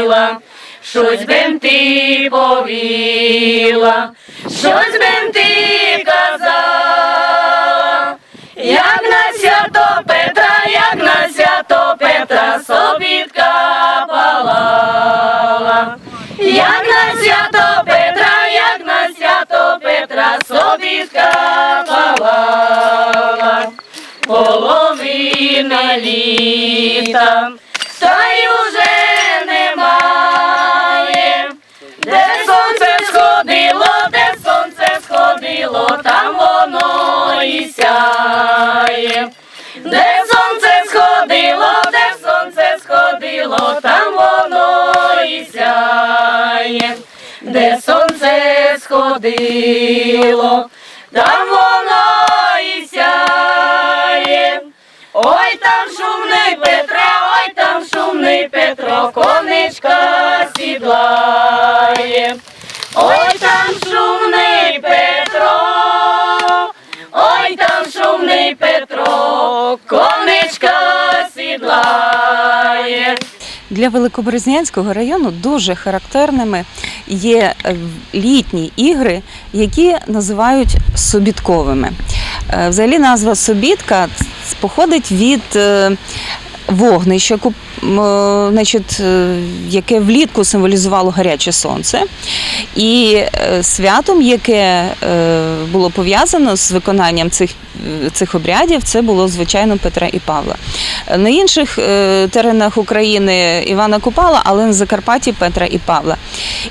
повіла, щось бим ти повіла, щось бим ти казала. Як на свято Петра, як на свято Петра, собітка палала. Як на свято Петра, як на свято Петра, собітка палала. Половина літа, та сяє. Де сонце сходило, де сонце сходило, там воно і сяє. Де сонце сходило, там воно і сяє. Ой там шумний Петро, ой там шумний Петро, конечка сідлає. Ой там шумний Петро, шумний Петро, конечка сідлає. Для Великобрезнянського району дуже характерними є е, літні ігри, які називають собітковими. Е, Взагалі назва собітка походить від е, вогнища, ку- м, е, значить, е, яке влітку символізувало гаряче сонце, і е, святом, яке е, було пов'язано з виконанням цих, цих обрядів, це було звичайно Петра і Павла. На інших теренах України Івана Купала, але на Закарпатті Петра і Павла.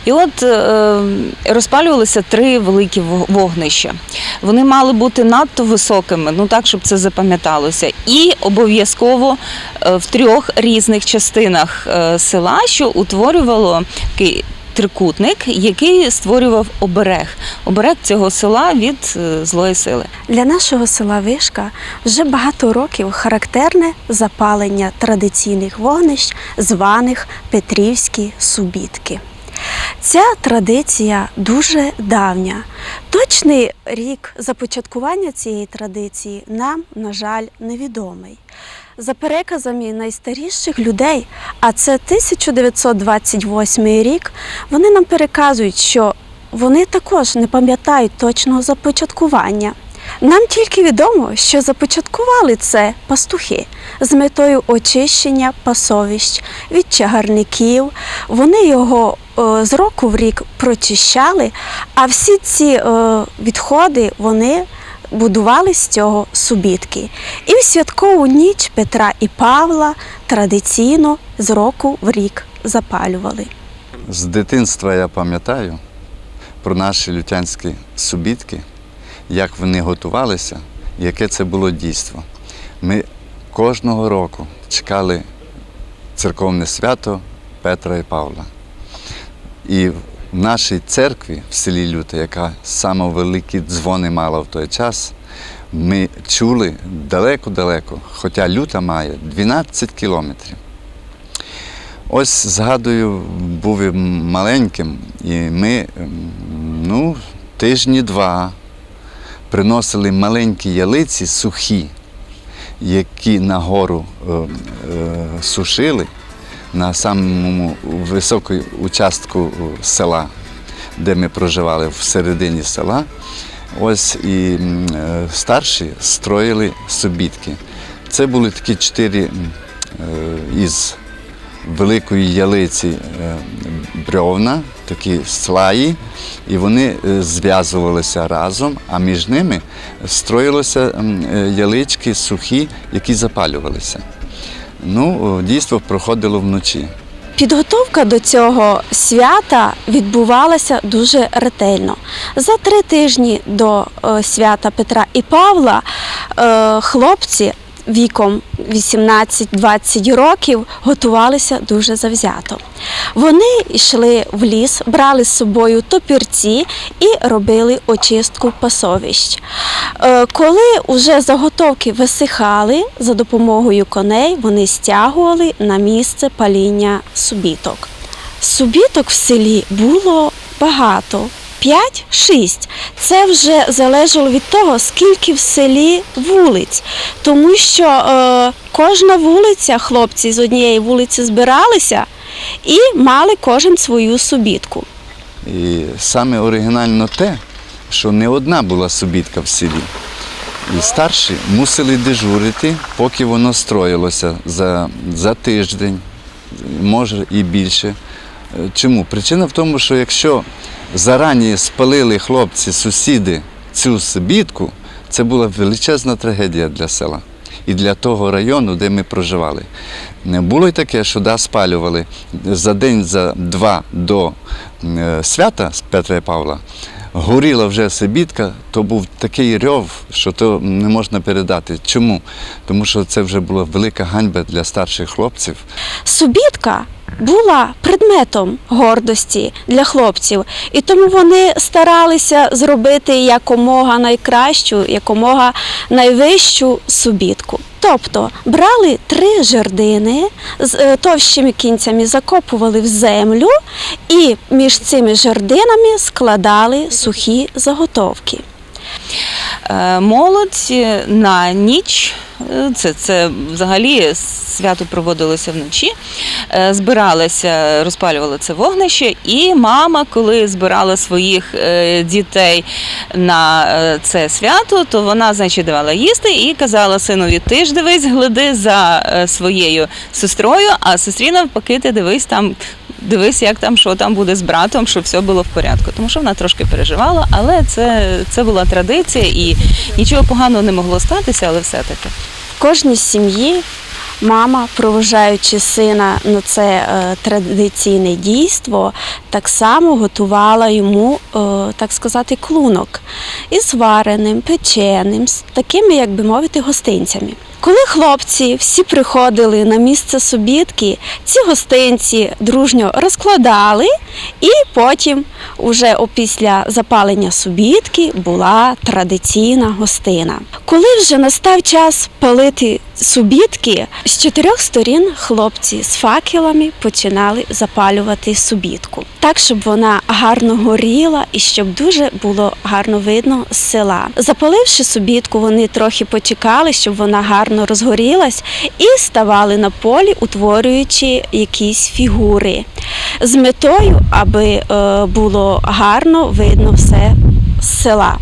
І от е, розпалювалися три великі во- вогнища. Вони мали бути надто високими, ну так, щоб це запам'яталося. І обов'язково е, в трьох різних частинах е, села, що утворювало такий трикутник, який створював оберег. Оберег цього села від е, злої сили. Для нашого села Вишка вже багато років характерне запалення традиційних вогнищ, званих Петрівські субітки. Ця традиція дуже давня. Точний рік започаткування цієї традиції нам, на жаль, невідомий. За переказами найстаріших людей, а це 1928 рік, вони нам переказують, що вони також не пам'ятають точного започаткування. Нам тільки відомо, що започаткували це пастухи з метою очищення пасовищ від чагарників. Вони його е, з року в рік прочищали, а всі ці е, відходи вони будували з цього субітки. І в святкову ніч Петра і Павла традиційно з року в рік запалювали. З дитинства я пам'ятаю про наші лютянські субітки, як вони готувалися, яке це було дійство. Ми кожного року чекали церковне свято Петра і Павла. І в нашій церкві в селі Люте, яка саме великі дзвони мала в той час, ми чули далеко-далеко, хоча люта має 12 кілометрів. Ось згадую, був маленьким, і ми ну, тижні два приносили маленькі ялиці сухі, які нагору е, е, сушили на самому високому участку села, де ми проживали в середині села. Ось і е, старші строїли собітки. Це були такі чотири е, із великої ялиці е, бревна, такі слаї, і вони е, зв'язувалися разом, а між ними строїлися е, ялички сухі, які запалювалися. Ну, дійство проходило вночі. Підготовка до цього свята відбувалася дуже ретельно. За три тижні до е, свята Петра і Павла хлопці віком 18-20 років готувалися дуже завзято. Вони йшли в ліс, брали з собою топірці і робили очистку пасовищ. Е, Коли вже заготовки висихали, за допомогою коней вони стягували на місце паління субіток. Субіток в селі було багато. 5-6. Це вже залежало від того, скільки в селі вулиць. Тому що е, кожна вулиця, хлопці з однієї вулиці збиралися і мали кожен свою субітку. І саме оригінально те, що не одна була субітка в селі. І старші мусили дежурити, поки воно строїлося за, за тиждень, може і більше. Е, Чому? Причина в тому, що якщо зарані спалили хлопці, сусіди цю субітку, це була величезна трагедія для села і для того району, де ми проживали. Не було й таке, що да, спалювали за день, за два до е, свята Петра і Павла. Горіла вже Сибітка, то був такий рьов, що то не можна передати. Чому? Тому що це вже була велика ганьба для старших хлопців. Субітка була предметом гордості для хлопців, і тому вони старалися зробити якомога найкращу, якомога найвищу субітку. Тобто брали три жердини з е, товщими кінцями, закопували в землю і між цими жердинами складали сухі заготовки. Е, Молодь е, на ніч, е, це, це взагалі свято проводилося вночі, збиралися, розпалювали це вогнище, і мама, коли збирала своїх дітей на це свято, то вона, значить, давала їсти і казала синові, ти ж дивись, глиди за своєю сестрою, а сестрі навпаки, ти дивись там. Дивись, як там, що там буде з братом, щоб все було в порядку. Тому що вона трошки переживала, але це, це була традиція і нічого поганого не могло статися, але все-таки. В кожній сім'ї мама, провожаючи сина на це е, традиційне дійство, так само готувала йому, е, так сказати, клунок із вареним, печеним, з такими, як би мовити, гостинцями. Коли хлопці всі приходили на місце собітки, ці гостинці дружньо розкладали, і потім, уже опісля запалення собітки, була традиційна гостина. Коли вже настав час палити субітки, з чотирьох сторін хлопці з факелами починали запалювати субітку, так щоб вона гарно горіла і щоб дуже було гарно видно з села. Запаливши субітку, вони трохи почекали, щоб вона гарно розгорілась, і ставали на полі, утворюючи якісь фігури з метою, аби е, було гарно видно все з села.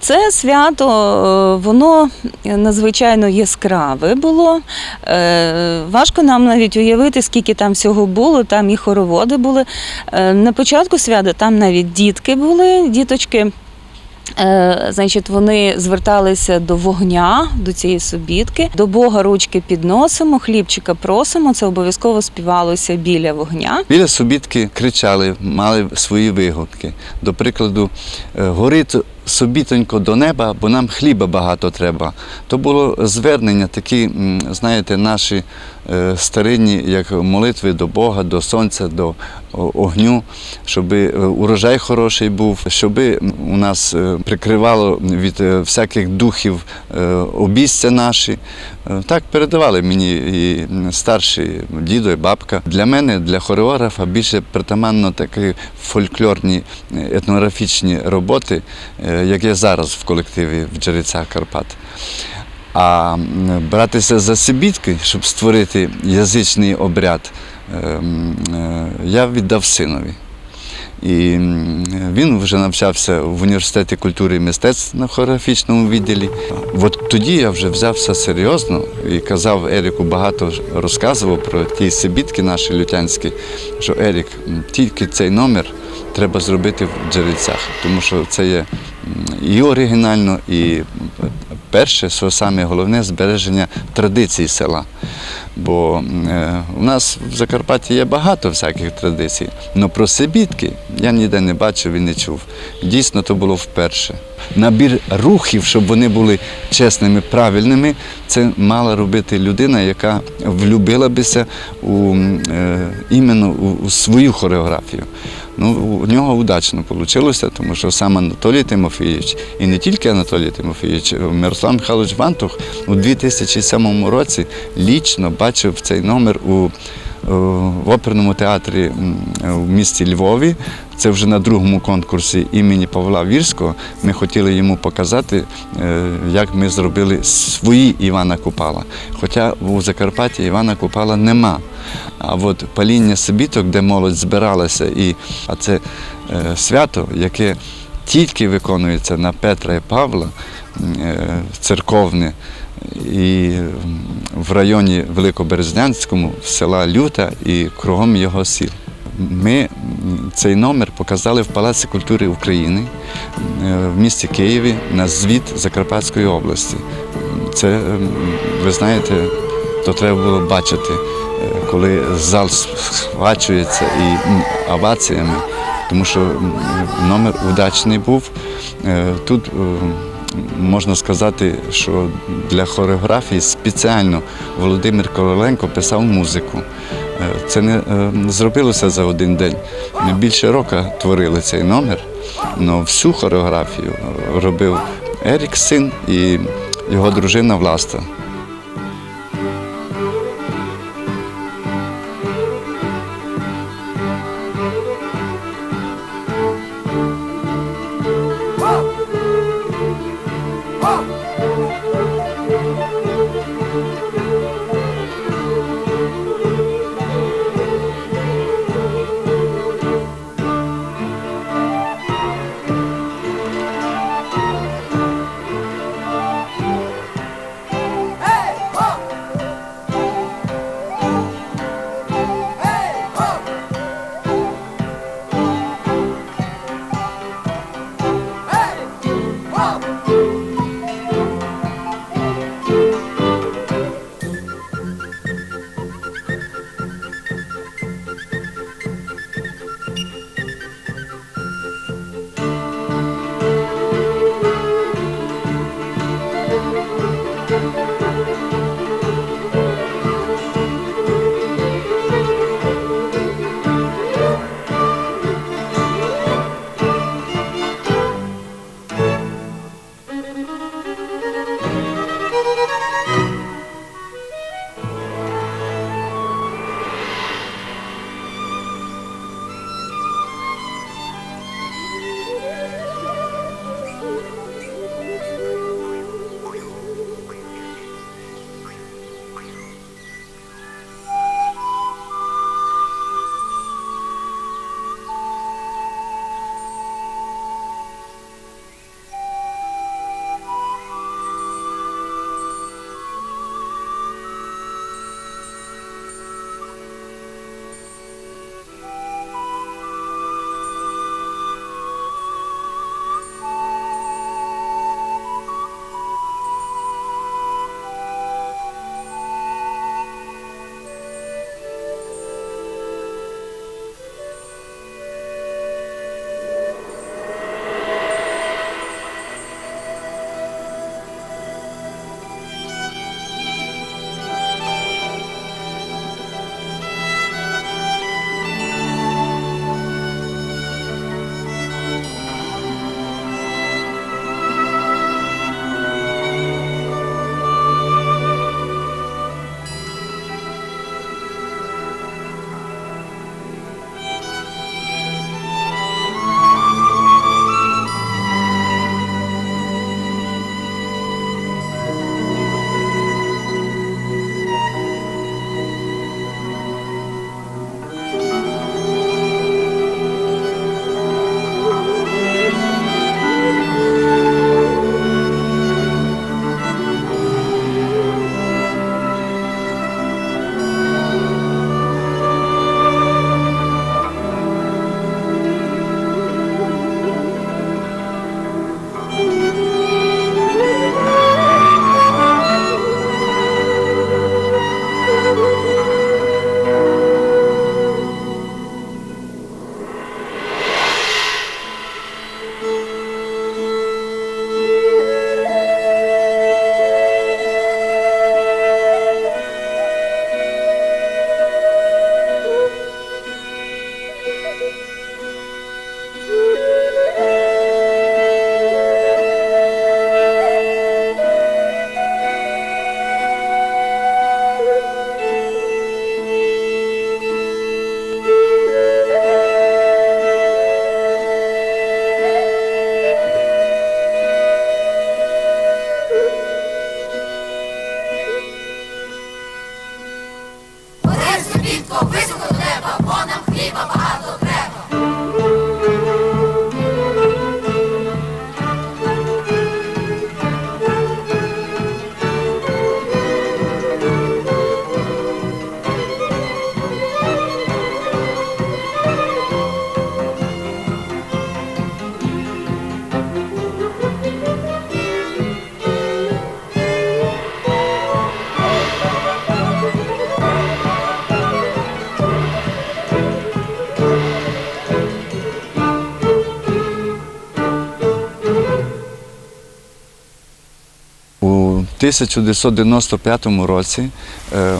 Це свято, е, воно надзвичайно яскраве було. Е, Важко нам навіть уявити, скільки там всього було. Там і хороводи були. На початку свята там навіть дітки були, діточки. Е, Значить, вони зверталися до вогня, до цієї собітки, до Бога ручки підносимо, хлібчика просимо. Це обов'язково співалося біля вогня. Біля собітки кричали, мали свої вигодки. До прикладу, е, горить собітонько до неба, бо нам хліба багато треба. То було звернення, такі, знаєте, наші е, старинні, як молитви до Бога, до сонця, до огню, щоб урожай хороший був, щоб у нас е, прикривало від е, всяких духів е, обійстя наші. Е, Так передавали мені і старші дідо і бабка. Для мене, для хореографа, більше притаманно такі фольклорні е, етнографічні роботи, е, як є зараз в колективі в Джерецях Карпат. А братися за Сибітки, щоб створити язичний обряд, е, е, я віддав синові. І він вже навчався в університеті культури і мистецтв на хореографічному відділі. От тоді я вже взявся серйозно і казав Еріку багато розказував про ті сибітки наші лютянські, що Ерік, тільки цей номер треба зробити в джерельцях, тому що це є і оригінально, і перше, що саме головне збереження традицій села. Бо е, у нас в Закарпатті є багато всяких традицій, але про Сибітки я ніде не бачив і не чув. Дійсно, то було вперше. Набір рухів, щоб вони були чесними, правильними, це мала робити людина, яка влюбила бися у, е, іменно у, у свою хореографію. Ну, у нього удачно вийшло, тому що сам Анатолій Тимофійович, і не тільки Анатолій Тимофійович, Мирослав Михайлович Вантух у 2007 році лічно бачив цей номер у в оперному театрі в місті Львові. Це вже на другому конкурсі імені Павла Вірського. Ми хотіли йому показати, е, як ми зробили свої Івана Купала. Хоча у Закарпатті Івана Купала нема. А от паління собіток, де молодь збиралася, і, а це е, свято, яке тільки виконується на Петра і Павла, е, церковне, і в районі Великоберезнянському, села Люта і кругом його сіл. Ми цей номер показали в Палаці культури України е, в місті Києві на звіт Закарпатської області. Це, ви знаєте, то треба було бачити, е, коли зал схвачується і м, оваціями, тому що номер удачний був. Е, Тут можна сказати, що для хореографії спеціально Володимир Короленко писав музику. Е, Це не е, зробилося за один день. Ми більше року творили цей номер, але всю хореографію робив Ерік син і його дружина Власта. 1995 році е,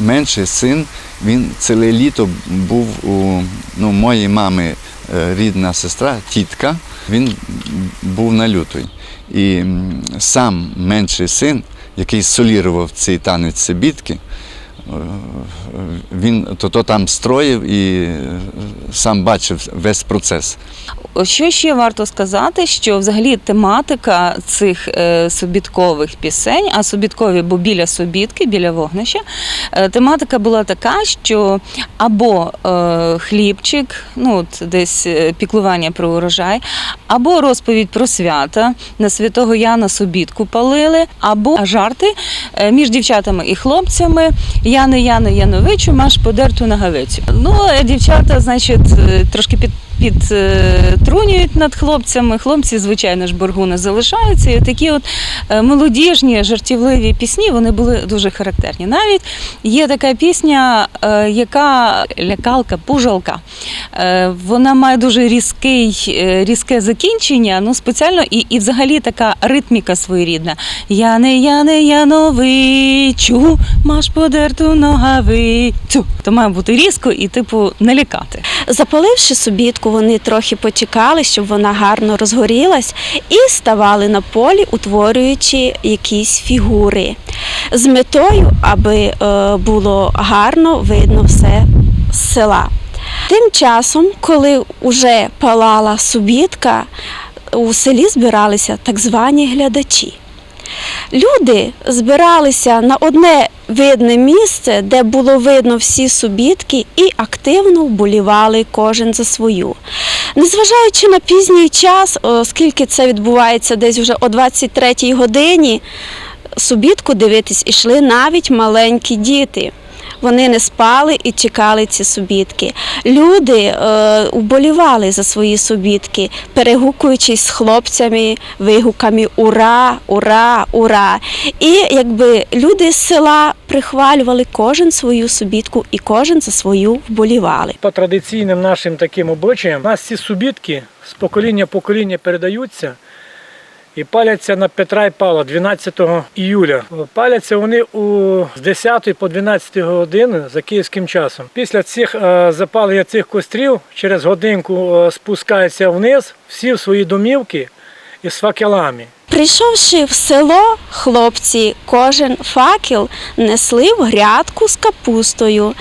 менший син, він ціле літо був у ну, моєї мами е, рідна сестра, тітка, він був на лютої. І сам менший син, який солірував цей танець Сибітки, е, він то, то там строїв і сам бачив весь процес. Що ще варто сказати, що взагалі тематика цих е, собіткових пісень, а собіткові, бо біля собітки, біля вогнища, е, тематика була така, що або е, хлібчик, ну от десь піклування про урожай, або розповідь про свята на святого Яна собітку палили, або жарти між дівчатами і хлопцями. Яне, Яне, Яновичу, маш подерту нагавицю. Ну, а дівчата, значить, трошки під підтрунюють над хлопцями. Хлопці, звичайно ж, боргу не залишаються. І такі от е, молодіжні, жартівливі пісні вони були дуже характерні. Навіть є така пісня, е, яка лякалка, пужалка. Е, Вона має дуже різкий, е, різке закінчення, ну спеціально і, і взагалі така ритміка своєрідна. Яне, Яне, Яновичу, маш подерту ногавицю. То має бути різко і, типу, не лякати. Запаливши собітку, вони трохи почекали, щоб вона гарно розгорілась, і ставали на полі, утворюючи якісь фігури з метою, аби е, було гарно видно все з села. Тим часом, коли вже палала собітка, у селі збиралися так звані глядачі. Люди збиралися на одне видне місце, де було видно всі субітки, і активно вболівали кожен за свою. Незважаючи на пізній час, оскільки це відбувається десь вже о 23-й годині, субітку дивитись ішли навіть маленькі діти. Вони не спали і чекали ці субітки. Люди е, вболівали за свої субітки, перегукуючись з хлопцями вигуками Ура, ура, ура! І якби люди з села прихвалювали кожен свою субітку і кожен за свою вболівали. По традиційним нашим таким обичаям, у нас ці субітки з покоління в покоління передаються і паляться на Петра і Павла 12 іюля. Паляться вони у з 10 по 12 години за київським часом. Після цих е, запалення цих кострів через годинку е, спускаються вниз всі в свої домівки із факелами. Прийшовши в село, хлопці кожен факел несли в грядку з капустою,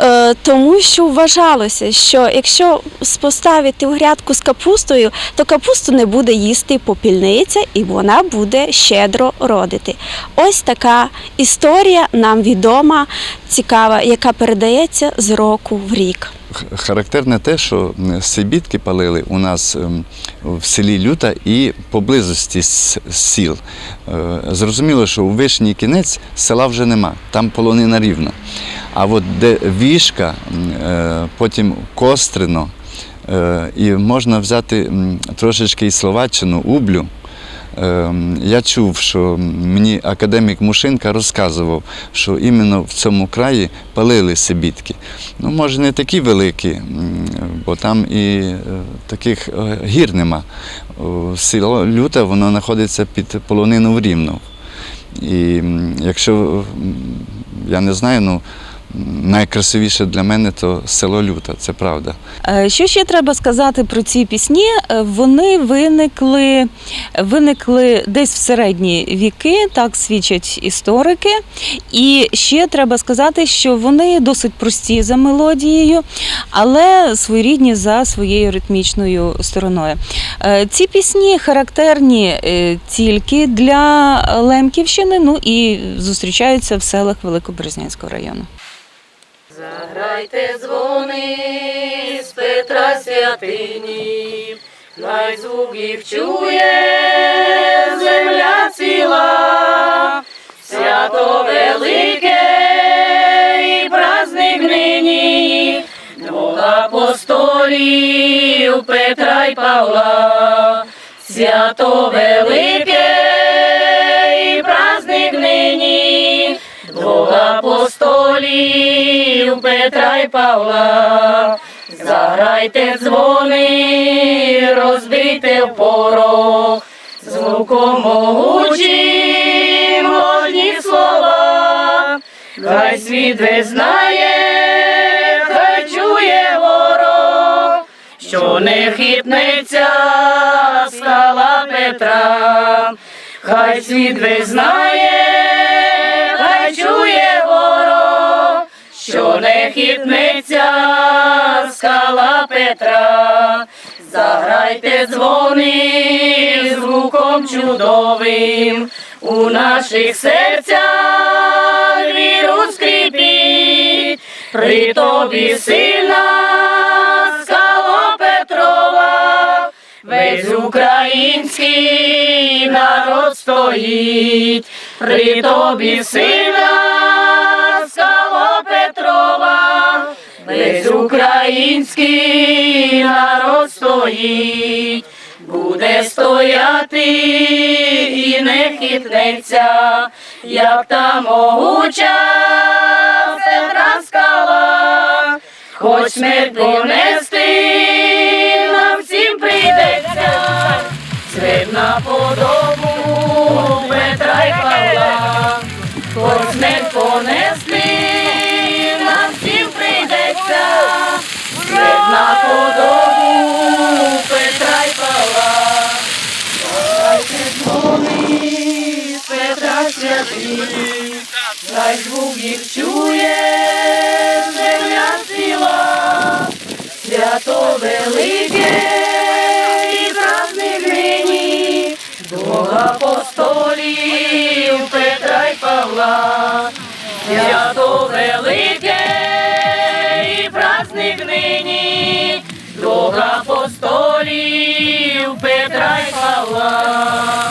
е, тому що вважалося, що якщо поставити в грядку з капустою, то капусту не буде їсти попільниця і вона буде щедро родити. Ось така історія нам відома, цікава, яка передається з року в рік. Характерне те, що сибітки палили у нас ем, в селі Люта і поблизості сіл. Е, Зрозуміло, що у вишній кінець села вже нема, там полонина рівна. А от де вішка, е, потім Кострино, е, і можна взяти трошечки і Словаччину, Ублю. Ем, Я чув, що мені академік Мушинка розказував, що іменно в цьому краї палили сибітки. Ну, може, не такі великі, бо там і е, таких е, гір нема. Село Люте, воно знаходиться під полонину в Рівно. І якщо я не знаю, ну найкрасивіше для мене то село Люта, це правда. Е, Що ще треба сказати про ці пісні? Е, Вони виникли, виникли десь в середні віки, так свідчать історики. І ще треба сказати, що вони досить прості за мелодією, але своєрідні за своєю ритмічною стороною. Е, Ці пісні характерні тільки для Лемківщини, ну і зустрічаються в селах Великобрезнянського району. Заграй Заграйте дзвони з Петра святині, най звук чує земля ціла, свято велике і праздник нині, двох апостолів Петра й Павла, свято велике апостолів Петра й Павла. Заграйте дзвони, розбийте в порох, звуком могучим одні слова, хай світ весь знає, хай чує ворог, що не хитнеться скала Петра, хай світ весь знає, хай чує що не хитнеться скала Петра, заграйте дзвони звуком чудовим, у наших серцях віру скріпіть, при тобі сильна скало Петрова, весь український народ стоїть, при тобі сильна український народ стоїть, буде стояти і не хитнеться, як та могуча Петра скала, хоч смерть понести нам всім прийдеться, світ на подобу Петра й Павла, хоч смерть понести хай звук їх чує, земля ціла, свято велике і праздник нині, Бога апостолів Петра й Павла, свято велике і праздник нині, двох апостолів Петра й Павла.